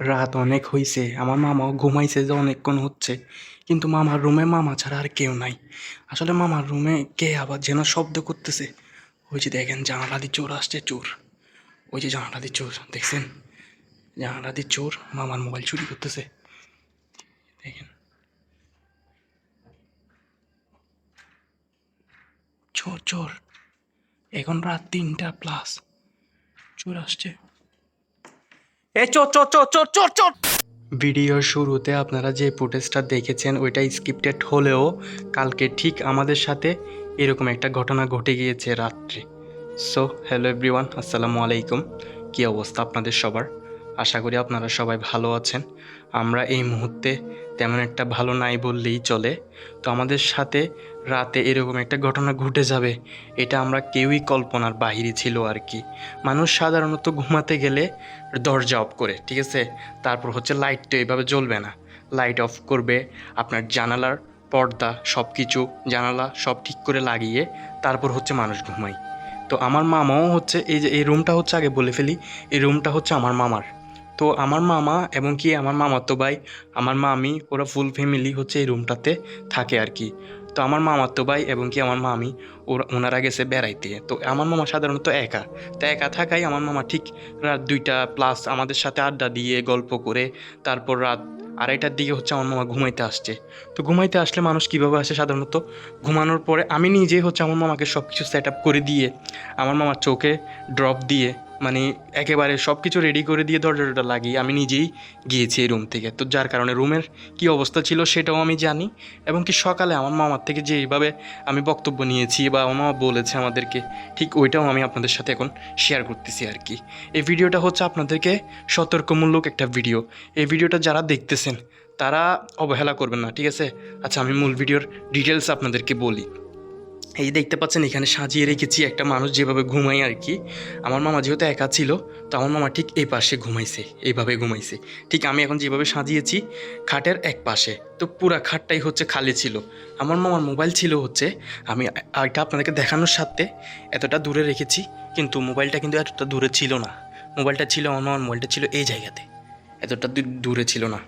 রাত অনেক হইছে, আমার মামাও ঘুমাইছে যে অনেকক্ষণ হচ্ছে। কিন্তু মামার রুমে মামা ছাড়া আর কেউ নাই। আসলে মামার রুমে কে আবার যেন শব্দ করতেছে। ওই যে দেখেন জানালা দিয়ে চোর আসছে, চোর। ওই যে জানালা দিয়ে চোর, দেখছেন? জানালা দিয়ে চোর মামার মোবাইল চুরি করতেছে। দেখেন। চোর চোর। এখন রাত তিনটা প্লাস। চোর আসছে। এ, চোর চোর চোর চোর চোর চোর। ভিডিওর শুরুতে আপনারা যে ফুটেজটা দেখেছেন, ওইটা স্ক্রিপ্টেড হলেও কালকে ঠিক আমাদের সাথে এরকম একটা ঘটনা ঘটে গিয়েছে রাত্রে। সো হ্যালো এভরিওয়ান আসসালামু আলাইকুম। কী অবস্থা আপনাদের সবার? আশা করি আপনারা সবাই ভালো আছেন। আমরা এই মুহূর্তে তেমন একটা ভালো নাই বললেই চলে। তো আমাদের সাথে রাতে এরকম একটা ঘটনা ঘটে যাবে, এটা আমরা কেউই কল্পনার বাহিরে ছিল আর কি। মানুষ সাধারণত ঘুমাতে গেলে দরজা অফ করে, ঠিক আছে? তারপর হচ্ছে লাইট তো এইভাবে জ্বলবে না। লাইট অফ করবে, আপনার জানালার পর্দা সব কিছু জানালা সব ঠিক করে লাগিয়ে তারপর হচ্ছে মানুষ ঘুমায়। তো আমার মামাও হচ্ছে, এই যে, এই রুমটা হচ্ছে আগে বলে ফেলি, এই রুমটা হচ্ছে আমার মামার। তো আমার মামা এবং কি আমার মামাতো ভাই, আমার মামি, ওরা ফুল ফ্যামিলি হচ্ছে এই রুমটাতে থাকে আর কি। তো আমার মামাতো ভাই এবং কি আমার মামি, ওরা ওনারা গেছে বেড়াইতে। তো আমার মামা সাধারণত একা। তো একা থাকাই আমার মামা ঠিক রাত দুইটা প্লাস আমাদের সাথে আড্ডা দিয়ে গল্প করে তারপর রাত আড়াইটার দিকে হচ্ছে আমার মামা ঘুমাইতে আসছে। তো ঘুমাইতে আসলে মানুষ কীভাবে আসে সাধারণত? ঘুমানোর পরে আমি নিজেই হচ্ছে আমার মামাকে সব কিছু সেট আপ করে দিয়ে আমার মামার চোখে ড্রপ দিয়ে মানে একেবারে সব কিছু রেডি করে দিয়ে দরজাটা লাগিয়ে আমি নিজেই গিয়েছি এই রুম থেকে। তো যার কারণে রুমের কী অবস্থা ছিল সেটাও আমি জানি এবং কি সকালে আমার মামার থেকে যে এইভাবে আমি বক্তব্য নিয়েছি বা আমার মামা বলেছে আমাদেরকে, ঠিক ওইটাও আমি আপনাদের সাথে এখন শেয়ার করতেছি আর কি। এই ভিডিওটা হচ্ছে আপনাদেরকে সতর্কমূলক একটা ভিডিও এই ভিডিওটা যারা দেখতেছেন, তারা অবহেলা করবেন না, ঠিক আছে? আচ্ছা আমি মূল ভিডিওর ডিটেলস আপনাদেরকে বলি। এই যে দেখতে পাচ্ছেন, এখানে সাজিয়ে রেখেছি একটা মানুষ যেভাবে ঘুমায় আর কি। আমার মামা যেহেতু একা ছিল, তো আমার মামা ঠিক এই পাশে ঘুমাইছে এইভাবে ঘুমাইছে। ঠিক আমি এখন যেভাবে সাজিয়েছি, খাটের এক পাশে, তো পুরা খাটটাই হচ্ছে খালি ছিল। আমার মামার মোবাইল ছিল হচ্ছে, আমি এটা আপনাদেরকে দেখানোর সাথে এতটা দূরে রেখেছি, কিন্তু মোবাইলটা কিন্তু এতটা দূরে ছিল না। মোবাইলটা ছিল, আমার মামার মোবাইলটা ছিল এই জায়গাতে, এতটা দূরে ছিল না।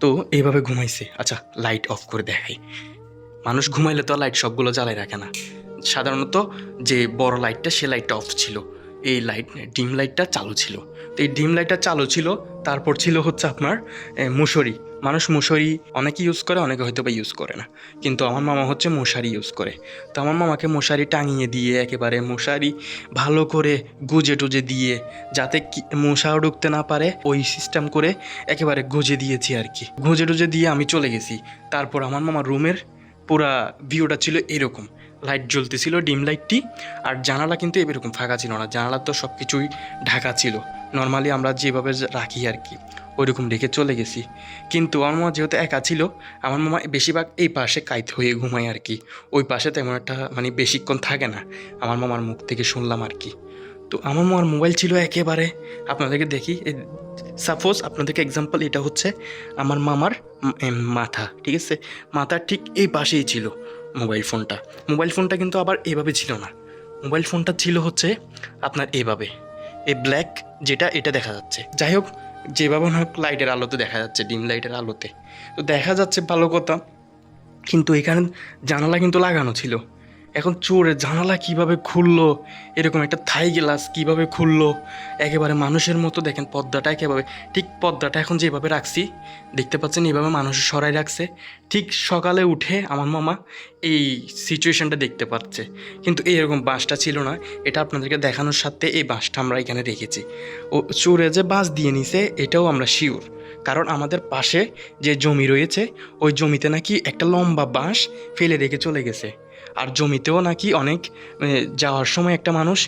তো এইভাবে ঘুমাইছে। আচ্ছা লাইট অফ করে দেখাই। মানুষ ঘুমাইলে তো লাইট সবগুলো জ্বালাই রাখে না। সাধারণত যে বড় লাইটটা সে লাইটটা অফ ছিল। এই লাইট ডিম লাইটটা চালু ছিল। তো এই ডিম লাইটটা চালু ছিল, তারপর ছিল হচ্ছে আপনার মুসরি। মানুষ মুসরি অনেকে ইউজ করে, অনেকে হয়তো বা ইউজ করে না। কিন্তু আমার মামা হচ্ছে মশারি ইউজ করে। তো আমার মামাকে মশারি টাঙিয়ে দিয়ে, একেবারে মশারি ভালো করে গুজে টুজে দিয়ে, যাতে মশাও ঢুকতে না পারে, ওই সিস্টেম করে একেবারে গুজে দিয়েছি আর কি। গুজে টুজে দিয়ে আমি চলে গেছি। তারপর আমার মামার রুমের পুরা ভিউটা ছিল এরকম। লাইট জ্বলতেছিল ডিম লাইটটি আর জানালা কিন্তু এরকম ফাঁকা ছিল না। জানালা তো সব কিছুই ঢাকা ছিল। নর্মালি আমরা যেভাবে রাখি আর কি, ওইরকম রেখে চলে গেছি। কিন্তু আমার মামা যেহেতু একা ছিল, আমার মামা বেশিরভাগ এই পাশে কাইত হয়ে ঘুমায় আর কি। ওই পাশে তেমন একটা মানে বেশিক্ষণ থাকে না। আমার মামার মুখ থেকে শুনলাম আর কি। তো আমার মামার মোবাইল ছিল একেবারে, আপনাদেরকে দেখি সাপোজ আপনাদেরকে এক্সাম্পল এটা হচ্ছে আমার মামার মাথা, ঠিক আছে? মাথার ঠিক এই পাশেই ছিল মোবাইল ফোনটা মোবাইল ফোনটা কিন্তু আবার এভাবে ছিল না। মোবাইল ফোনটা ছিল হচ্ছে আপনার এভাবে, এই ব্ল্যাক যেটা, এটা দেখা যাচ্ছে। যাই হোক, যেভাবে হোক লাইটের আলোতে দেখা যাচ্ছে ডিম লাইটের আলোতে। তো দেখা যাচ্ছে ভালো কথা, কিন্তু এখানে জানালা কিন্তু লাগানো ছিল। এখন চোরের জানালা কীভাবে খুললো? এরকম একটা থাই গ্লাস কীভাবে খুললো? একেবারে মানুষের মতো, দেখেন পর্দাটা একেবারে, ঠিক পর্দাটা এখন যেভাবে রাখছি, দেখতে পাচ্ছেন এইভাবে মানুষ সরাই রাখছে। ঠিক সকালে উঠে আমার মামা এই সিচুয়েশনটা দেখতে পাচ্ছে। কিন্তু এরকম বাঁশটা ছিল না, এটা আপনাদেরকে দেখানোর সাথে এই বাঁশটা আমরা এখানে রেখেছি। ও চোরে যে বাঁশ দিয়ে নিছে, এটাও আমরা শিওর কারণ আমাদের পাশে যে জমি রয়েছে, ওই জমিতে নাকি একটা লম্বা বাঁশ ফেলে রেখে চলে গেছে। আর জমিতেও নাকি অনেক যাওয়ার সময় একটা মানুষ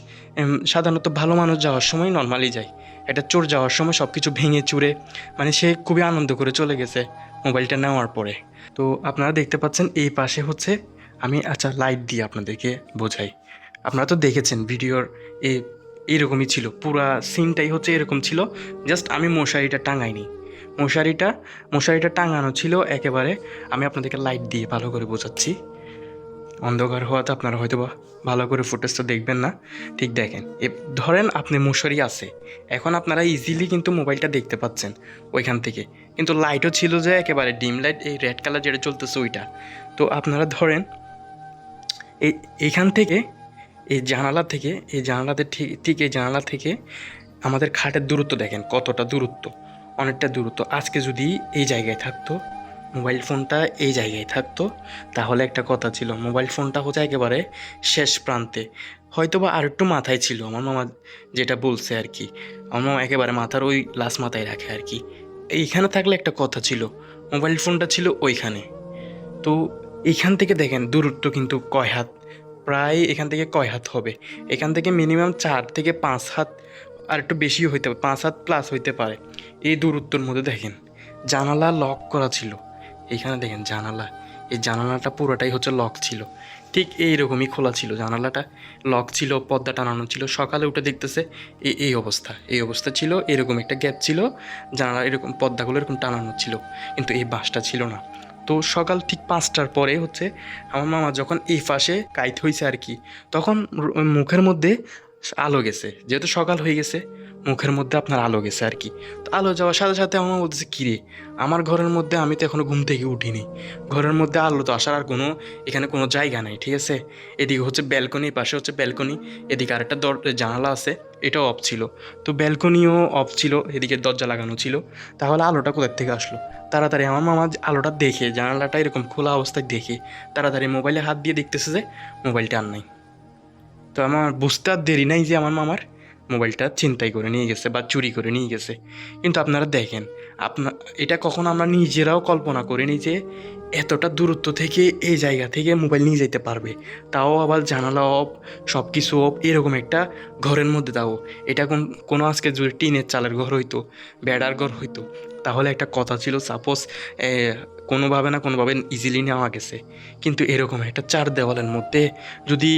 সাধারণত ভালো মানুষ যাওয়ার সময় নর্মালি যায়। একটা চোর যাওয়ার সময় সব কিছু ভেঙে চুরে মানে সে খুবই আনন্দ করে চলে গেছে মোবাইলটা নেওয়ার পরে। তো আপনারা দেখতে পাচ্ছেন এই পাশে হচ্ছে, আমি আচ্ছা লাইট দিয়ে আপনাদেরকে বোঝাই। আপনারা তো দেখেছেন ভিডিওর এ, এরকমই ছিল। পুরা সিনটাই হচ্ছে এরকম ছিল। জাস্ট আমি মশারিটা টাঙাইনি। মশারিটা মশারিটা টাঙানো ছিল একেবারে, আমি আপনাদেরকে লাইট দিয়ে ভালো করে বোঝাচ্ছি। অন্ধকার হওয়াতে আপনারা হয়তো বা ভালো করে ফুটেজটা দেখবেন না। ঠিক দেখেন, এ ধরেন আপনি মশারি আছে, এখন আপনারা ইজিলি কিন্তু মোবাইলটা দেখতে পাচ্ছেন ওইখান থেকে। কিন্তু লাইটও ছিল যে একেবারে ডিম লাইট এই রেড কালার যেটা চলতেছে ওইটা। তো আপনারা ধরেন এই এইখান থেকে, এই জানালা থেকে, এই জানালাতে ঠিক ঠিক এই জানালা থেকে আমাদের খাটের দূরত্ব দেখেন, কতটা দূরত্ব, অনেকটা দূরত্ব। আজকে যদি এই জায়গায় থাকতো মোবাইল ফোনটা এই জায়গায় থাকতো। তাহলে একটা কথা ছিল, মোবাইল ফোনটা হচ্ছে একেবারে শেষ প্রান্তে। হয়তো বা আর একটু মাথায় ছিল, আমার মামা যেটা বলছে আর কি। আমার মামা একেবারে মাথার ওই লাশ মাথায় রাখে আর কি। এইখানে থাকলে একটা কথা ছিল, মোবাইল ফোনটা ছিল ওইখানে। তো এইখান থেকে দেখেন, দূরত্ব কিন্তু কয় হাত? প্রায় এখান থেকে কয় হাত হবে? এখান থেকে মিনিমাম চার থেকে পাঁচ হাত, আর একটু বেশিও হইতে পারে, পাঁচ হাত প্লাস হইতে পারে। এই দূরত্বর মধ্যে দেখেন, জানালা লক করা ছিল। এইখানে দেখেন জানালা। এই জানালাটা পুরোটাই হচ্ছে লক ছিল। ঠিক এই এইরকমই খোলা ছিল জানালাটা। লক ছিল, পর্দা টানানো ছিল, সকালে উঠে দেখতেছে এই এই অবস্থা। এই অবস্থা ছিল, এরকম একটা গ্যাপ ছিল, জানালা এরকম পর্দাগুলো এরকম টানানো ছিল। কিন্তু এই বাসটা ছিল না। তো সকাল ঠিক পাঁচটার পরে হচ্ছে আমার মামা যখন এই পাশে কাইত হয়েছে আর কি, তখন মুখের মধ্যে আলো গেছে। যেহেতু সকাল হয়ে গেছে মুখের মধ্যে আপনার আলো গেছে আর কি। তো আলো যাওয়ার সাথে সাথে আমার বলতেছে কিরে আমার ঘরের মধ্যে আমি তো এখনও ঘুম থেকে উঠিনি। ঘরের মধ্যে আলো তো আসার আর কোনো, এখানে কোনো জায়গা নাই, ঠিক আছে? এদিকে হচ্ছে ব্যালকনি পাশে হচ্ছে ব্যালকনি এদিকে আরেকটা দর, জানালা আছে, এটাও অফ ছিল। তো ব্যালকনিও অফ ছিল, এদিকে দরজা লাগানো ছিল। তাহলে আলোটা কোথার থেকে আসলো? তাড়াতাড়ি আমার মামা আলোটা দেখে, জানালাটা এরকম খোলা অবস্থায় দেখে, তাড়াতাড়ি মোবাইলে হাত দিয়ে দেখতেছে যে মোবাইলটা আর নাই। তো আমার বুঝতে আর দেরি নাই যে আমার মামার। মোবাইলটা চিন্তাই করে নিয়ে গেছে বা চুরি করে নিয়ে গেছে। কিন্তু আপনারা দেখেন আপনার এটা কখনো আমরা নিজেরাও কল্পনা করিনি যে এতটা দূরত্ব থেকে এই জায়গা থেকে মোবাইল নিয়ে যেতে পারবে। তাও আবার জানালা অফ সব কিছু অফ, এরকম একটা ঘরের মধ্যে তাও। এটা কোন, কোনো আজকে যদি টিনের চালের ঘর হইতো, বেড়ার ঘর হইতো, তাহলে একটা কথা ছিল সাপোজ কোনোভাবে না কোনোভাবে ইজিলি নেওয়া গেছে। কিন্তু এরকম একটা চার দেওয়ালের মধ্যে যদি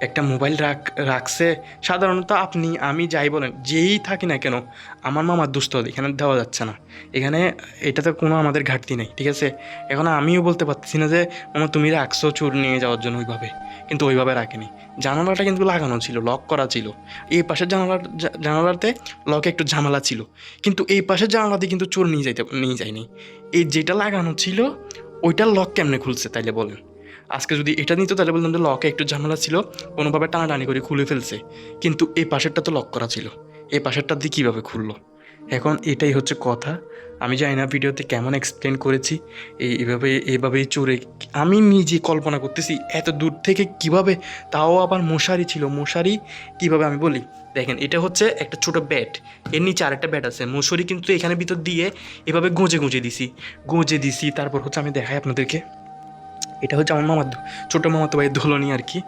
একটা মোবাইল রাখ, রাখছে, সাধারণত আপনি, আমি যাই বলেন, যেই থাকি না কেন, আমার মামার দুস্থ, এখানে দেওয়া যাচ্ছে না। এখানে, এটাতে কোনো আমাদের ঘাটতি নেই, ঠিক আছে? এখন আমিও বলতে পারতেছি না যে, মামা, তুমি রাখছো চোর নিয়ে যাওয়ার জন্য ওইভাবে। কিন্তু ওইভাবে রাখেনি। জানালাটা কিন্তু লাগানো ছিল লক করা ছিল। এই পাশের জানালার জানালাতে লকে একটু ঝামেলা ছিল। কিন্তু এই পাশের জানালাতে কিন্তু চোর নিয়ে যাইতে, নিয়ে যায়নি। এই যেটা লাগানো ছিল ওইটার লক কেমনে খুলছে তাইলে বলেন? আজকে যদি এটা নিত, তাহলে বলতাম যে লকে একটু ঝামেলা ছিল, কোনোভাবে টানাটানি করে খুলে ফেলছে। কিন্তু এই পাশেরটা তো লক করা ছিল। এই পাশেরটা দিয়ে কীভাবে খুললো? এখন এটাই হচ্ছে কথা। আমি জানি না ভিডিওতে কেমন এক্সপ্লেন করেছি। এই এভাবে, এভাবেই চোরে আমি নিজে কল্পনা করতেছি এত দূর থেকে কীভাবে, তাও আবার মশারি ছিল। মশারি কীভাবে আমি বলি? দেখেন, এটা হচ্ছে একটা ছোট ব্যাট এর নিচে আরেকটা ব্যাট আছে। মশারি কিন্তু এখানে ভিতর দিয়ে এভাবে গুঁজে গুঁজে দিছি। গুঁজে দিছি, তারপর হচ্ছে আমি দেখাই আপনাদেরকে। এটা হচ্ছে আমার মামার ছোটো মামাতো ভাই ধুলনি আর কি।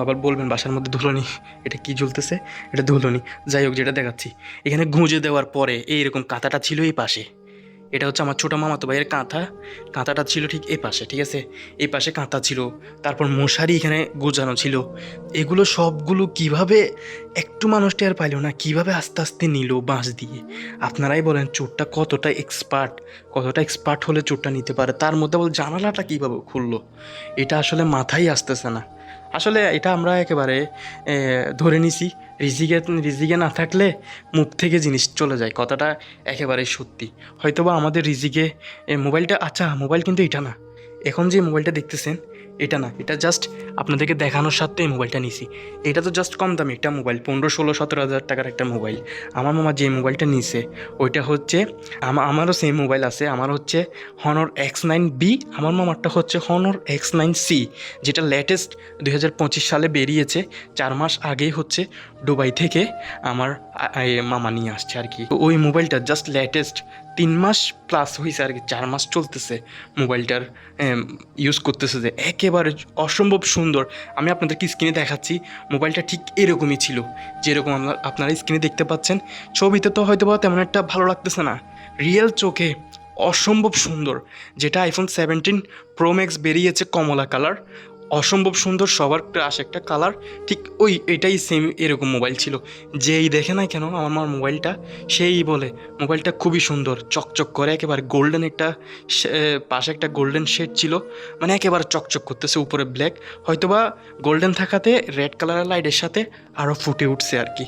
আবার বলবেন বাসার মধ্যে ধুলনি, এটা কি জ্বলতেছে? এটা ধুলনি। যাই হোক, যেটা দেখাচ্ছি। এখানে গুঁজে দেওয়ার পরে এইরকম কাঁথাটা ছিল এই পাশে। এটা হচ্ছে আমার ছোটো মামাতো ভাইয়ের কাঁথা। কাঁথাটা ছিল ঠিক এই পাশে, ঠিক আছে? এই পাশে কাঁথা ছিল, তারপর মশারি এখানে গোজানো ছিল। এগুলো সবগুলো কীভাবে একটু মানুষ আর পাইলো না, কীভাবে আস্তে আস্তে নিল বাঁশ দিয়ে? আপনারাই বলেন, চোরটা কতটা এক্সপার্ট কতটা এক্সপার্ট হলে চোরটা নিতে পারে? তার মধ্যে বল জানালাটা কীভাবে খুললো? এটা আসলে মাথায় আসতেছে না। আসলে এটা আমরা একেবারে ধরে নিছি রিজিকে রিজিকে না থাকলে মুখ থেকে জিনিস চলে যায়। কথাটা একেবারেই সত্যি। হয়তোবা আমাদের রিজিকে মোবাইলটা আচ্ছা মোবাইল কিন্তু এটা না। এখন যে মোবাইলটা দেখতেছেন এটা না, এটা জাস্ট আপনাদেরকে দেখানোর সাথে এই মোবাইলটা নিছি। এটা তো জাস্ট কম দামি একটা মোবাইল, পনেরো, ষোলো, সতেরো হাজার টাকার একটা মোবাইল। আমার মামা যে মোবাইলটা নিছে, ওইটা হচ্ছে আমা- আমারও সেম মোবাইল আছে, আমার হচ্ছে হনর এক্স নাইন বি আমার মামারটা হচ্ছে হনর এক্স নাইন সি যেটা লেটেস্ট দুই হাজার পঁচিশ সালে বেরিয়েছে, চার মাস আগেই হচ্ছে দুবাই থেকে আমার মামা নিয়ে আসছে আর কি। ওই মোবাইলটা জাস্ট লেটেস্ট তিন মাস প্লাস হয়েছে আর কি, চার মাস চলতেছে মোবাইলটার ইউজ করতেছে যে একেবারে অসম্ভব সুন্দর। আমি আপনাদেরকে স্ক্রিনে দেখাচ্ছি মোবাইলটা ঠিক এরকমই ছিল, যেরকম আপনার স্ক্রিনে দেখতে পাচ্ছেন। ছবিতে তো হয়তো বা তেমন একটা ভালো লাগতেছে না রিয়েল চোখে অসম্ভব সুন্দর, যেটা আইফোন সেভেন্টিন প্রো ম্যাক্স বেরিয়েছে কমলা কালার অসম্ভব সুন্দর সবার ক্রাশ একটা কালার ঠিক ওই এটাই সেম এরকম মোবাইল ছিল। যেই দেখে না কেন আমার মোবাইলটা সেই বলে মোবাইলটা খুবই সুন্দর, চকচক করে, একেবারে গোল্ডেন একটা পাশে একটা গোল্ডেন শেড ছিল মানে একেবারে চকচক করতেছে, উপরে ব্ল্যাক হয়তোবা গোল্ডেন থাকাতে রেড কালারের লাইটের সাথে আরও ফুটে উঠছে আর কি।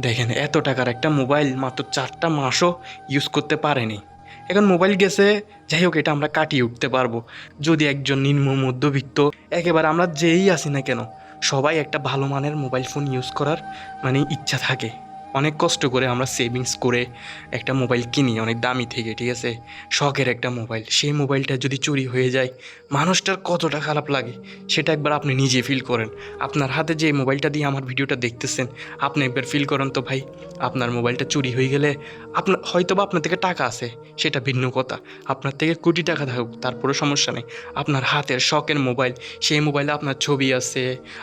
দেখেন, এত টাকার একটা মোবাইল মাত্র চারটা মাসও ইউজ করতে পারেনি। এখন মোবাইল গেছে, যাই হোক, এটা আমরা কাটিয়ে উঠতে পারব। যদি একজন নিম্ন মধ্যবিত্ত, একেবারে আমরা যেই আসি না কেন, সবাই একটা ভালো মানের মোবাইল ফোন ইউজ করার মানে ইচ্ছা থাকে। অনেক কষ্ট করে আমরা সেভিংস করে একটা মোবাইল কিনি, অনেক দামি থেকে, ঠিক আছে? শখের একটা মোবাইল সেই মোবাইলটা যদি চুরি হয়ে যায়, মানুষটার কতটা খারাপ লাগে, সেটা একবার আপনি নিজে ফিল করেন। আপনার হাতে যে মোবাইলটা দিয়ে আমার ভিডিওটা দেখতেছেন, আপনি একবার ফিল করেন তো ভাই, আপনার মোবাইলটা চুরি হয়ে গেলে আপনার হয়তো বা আপনার থেকে টাকা আছে, সেটা ভিন্ন কথা। আপনার থেকে কোটি টাকা থাকুক তারপরে সমস্যা নেই। আপনার হাতের শখের মোবাইল সেই মোবাইলে আপনার ছবি আছে,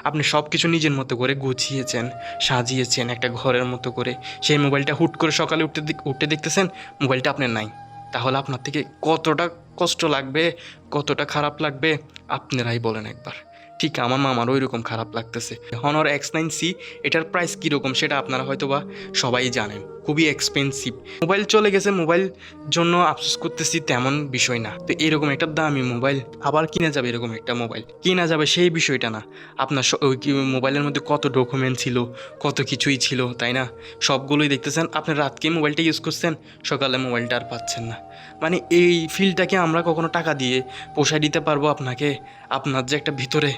আপনি সব কিছু নিজের মতো করে গুছিয়েছেন, সাজিয়েছেন একটা ঘরের মতো করে। সেই মোবাইলটা হুট করে সকালে উঠতে উঠতে দেখতেছেন, মোবাইলটা আপনার নাই। তাহলে আপনার থেকে কতটা কষ্ট লাগবে, কতটা খারাপ লাগবে, আপনারাই বলেন একবার। ঠিক আমার মামার ওই রকম খারাপ লাগতেছে। হনর এক্স নাইন সি এটার প্রাইস কীরকম সেটা আপনারা হয়তো বা সবাই জানেন। খুবই এক্সপেন্সিভ মোবাইল চলে গেছে, মোবাইল জন্য আফসোস করতেছি তেমন বিষয় না। তো এরকম একটা দামি মোবাইল, আবার কিনা যাবে এরকম একটা মোবাইল। কিনা যাবে সেই বিষয়টা না। আপনার মোবাইলের মধ্যে কত ডকুমেন্ট ছিল, কত কিছুই ছিল, তাই না? সবগুলোই দেখতেছেন। আপনি রাতকে মোবাইলটা ইউজ করছেন, সকালে মোবাইলটা আর পাচ্ছেন না। মানে এই ফিলটাকে আমরা কখনো টাকা দিয়ে পোষায় দিতে পারব আপনাকে? আপনার যে একটা ভিতরে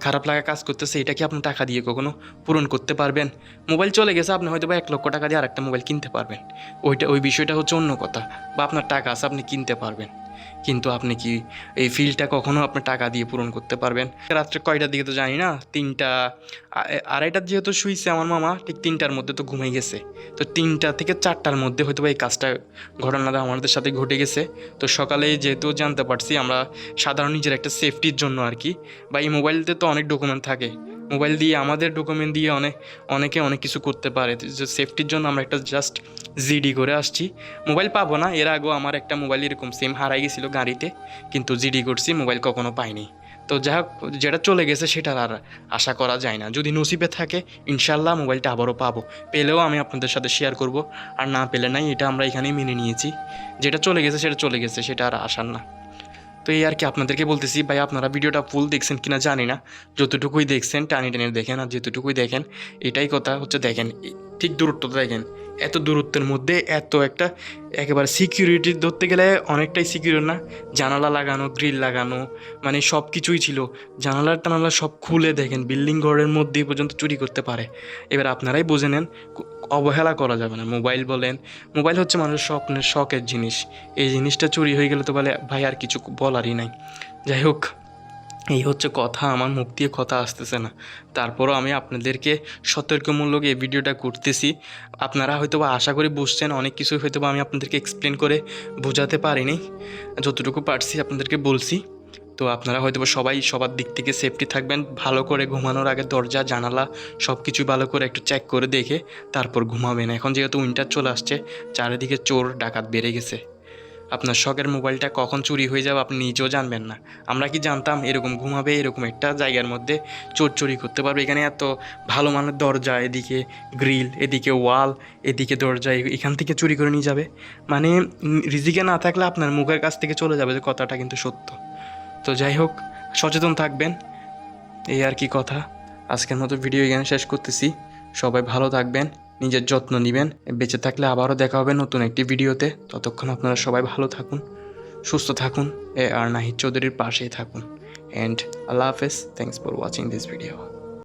খারাপ লাগা কাজ করতেছে, এটা কি আপনি টাকা দিয়ে কখনো পূরণ করতে পারবেন? মোবাইল চলে গেছে, আপনি হয়তো বা এক লক্ষ টাকা দিয়ে আরেকটা মোবাইল কিনতে পারবেন। ওইটা, ওই বিষয়টা হচ্ছে অন্য কথা, বা আপনার টাকা আছে, আপনি কিনতে পারবেন। কিন্তু আপনি কি এই ফিলটা কখনো আপনি টাকা দিয়ে পূরণ করতে পারবেন? রাত্রে কয়টার দিকে তো জানি না, তিনটা আড়াইটার যেহেতু শুইছে আমার মামা, ঠিক তিনটার মধ্যে তো ঘুমিয়ে গেছে। তো তিনটা থেকে চারটার মধ্যে হয়তো এই কাজটা, ঘটনাটা আমাদের সাথে ঘটে গেছে। তো সকালে যেহেতু জানতে পারছি, আমরা সাধারণ নিজের একটা সেফটির জন্য আর কি, বা এই মোবাইলতে তো অনেক ডকুমেন্ট থাকে। মোবাইল দিয়ে, আমাদের ডকুমেন্ট দিয়ে অনেক, অনেকে অনেক কিছু করতে পারে। সেফটির জন্য আমরা একটা জাস্ট জিডি করে আসছি। মোবাইল পাবো না, এর আগেও আমার একটা মোবাইল এরকম সেম হারাই গেছিল গাড়িতে, কিন্তু জিডি করছি, মোবাইল কখনো পাইনি। তো যা হোক যেটা চলে গেছে সেটার আর আশা করা যায় না। যদি নসিবে থাকে ইনশাল্লাহ মোবাইলটা আবারও পাবো। পেলেও আমি আপনাদের সাথে শেয়ার করব। আর না পেলে নাই, এটা আমরা এখানেই মেনে নিয়েছি। যেটা চলে গেছে, সেটা চলে গেছে, সেটা আর আসার না। তো এই আর কি আপনাদেরকে বলতেছি, ভাই, আপনারা ভিডিওটা ফুল দেখছেন কিনা জানি না। যতটুকুই দেখছেন টানি টানি দেখেন, আর যেতটুকুই দেখেন, এটাই কথা হচ্ছে, দেখেন ঠিক দূরত্বটা দেখেন। এত দূরত্বের মধ্যে এত একটা একেবারে সিকিউরিটি ধরতে গেলে অনেকটাই সিকিউর না। জানালা লাগানো গ্রিল লাগানো মানে সব কিছুই ছিল। জানালার টানালা সব খুলে দেখেন বিল্ডিং ঘরের মধ্যেই পর্যন্ত চুরি করতে পারে। এবার আপনারাই বুঝে নেন অবহেলা করা যাবে না। মোবাইল বলেন, মোবাইল হচ্ছে মানুষের স্বপ্নের, শখের জিনিস। এই জিনিসটা চুরি হয়ে গেলে তো বলে, ভাই, আর কিছু বলারই নাই। যাই হোক এই হচ্ছে কথা, আমার মুখ দিয়ে কথা আসতেছে না। তারপরও আমি আপনাদেরকে সতর্কমূলক এই ভিডিওটা করতেছি। আপনারা হয়তো বা আশা করি বুঝছেন, অনেক কিছু হয়তো বা আমি আপনাদেরকে এক্সপ্লেন করে বোঝাতে পারিনি। যতটুকু পারছি আপনাদেরকে বলছি। তো আপনারা হয়তো সবাই সবার দিক থেকে সেফটি থাকবেন, ভালো করে ঘুমানোর আগে দরজা, জানালা সব কিছু ভালো করে একটু চেক করে দেখে তারপর ঘুমাবেন। এখন যেহেতু উইন্টার চলে আসছে, চারিদিকে চোর, ডাকাত বেড়ে গেছে। আপনার শখের মোবাইলটা কখন চুরি হয়ে যাবে আপনি নিজেও জানবেন না। আমরা কি জানতাম এরকম ঘুমাবে, এরকম একটা জায়গার মধ্যে চোর চুরি করতে পারবে। এখানে এত ভালো মানের দরজা, এদিকে গ্রিল, এদিকে ওয়াল, এদিকে দরজা এখান থেকে চুরি করে নিয়ে যাবে। মানে রিজিকে না থাকলে আপনার মুখের কাছ থেকে চলে যাবে যে কথাটা কিন্তু সত্য। তো যাই হোক, সচেতন থাকবেন। এই আর কি কথা। আজকের মতো ভিডিও এখানে শেষ করতেছি। সবাই ভালো থাকবেন। নিজের যত্ন নেবেন, বেঁচে থাকলে আবারও দেখা হবে নতুন একটি ভিডিওতে। ততক্ষণ আপনারা সবাই ভালো থাকুন, সুস্থ থাকুন, এ আর নাহিদ চৌধুরীর পাশেই থাকুন। অ্যান্ড আল্লাহ হাফেজ thanks for watching this video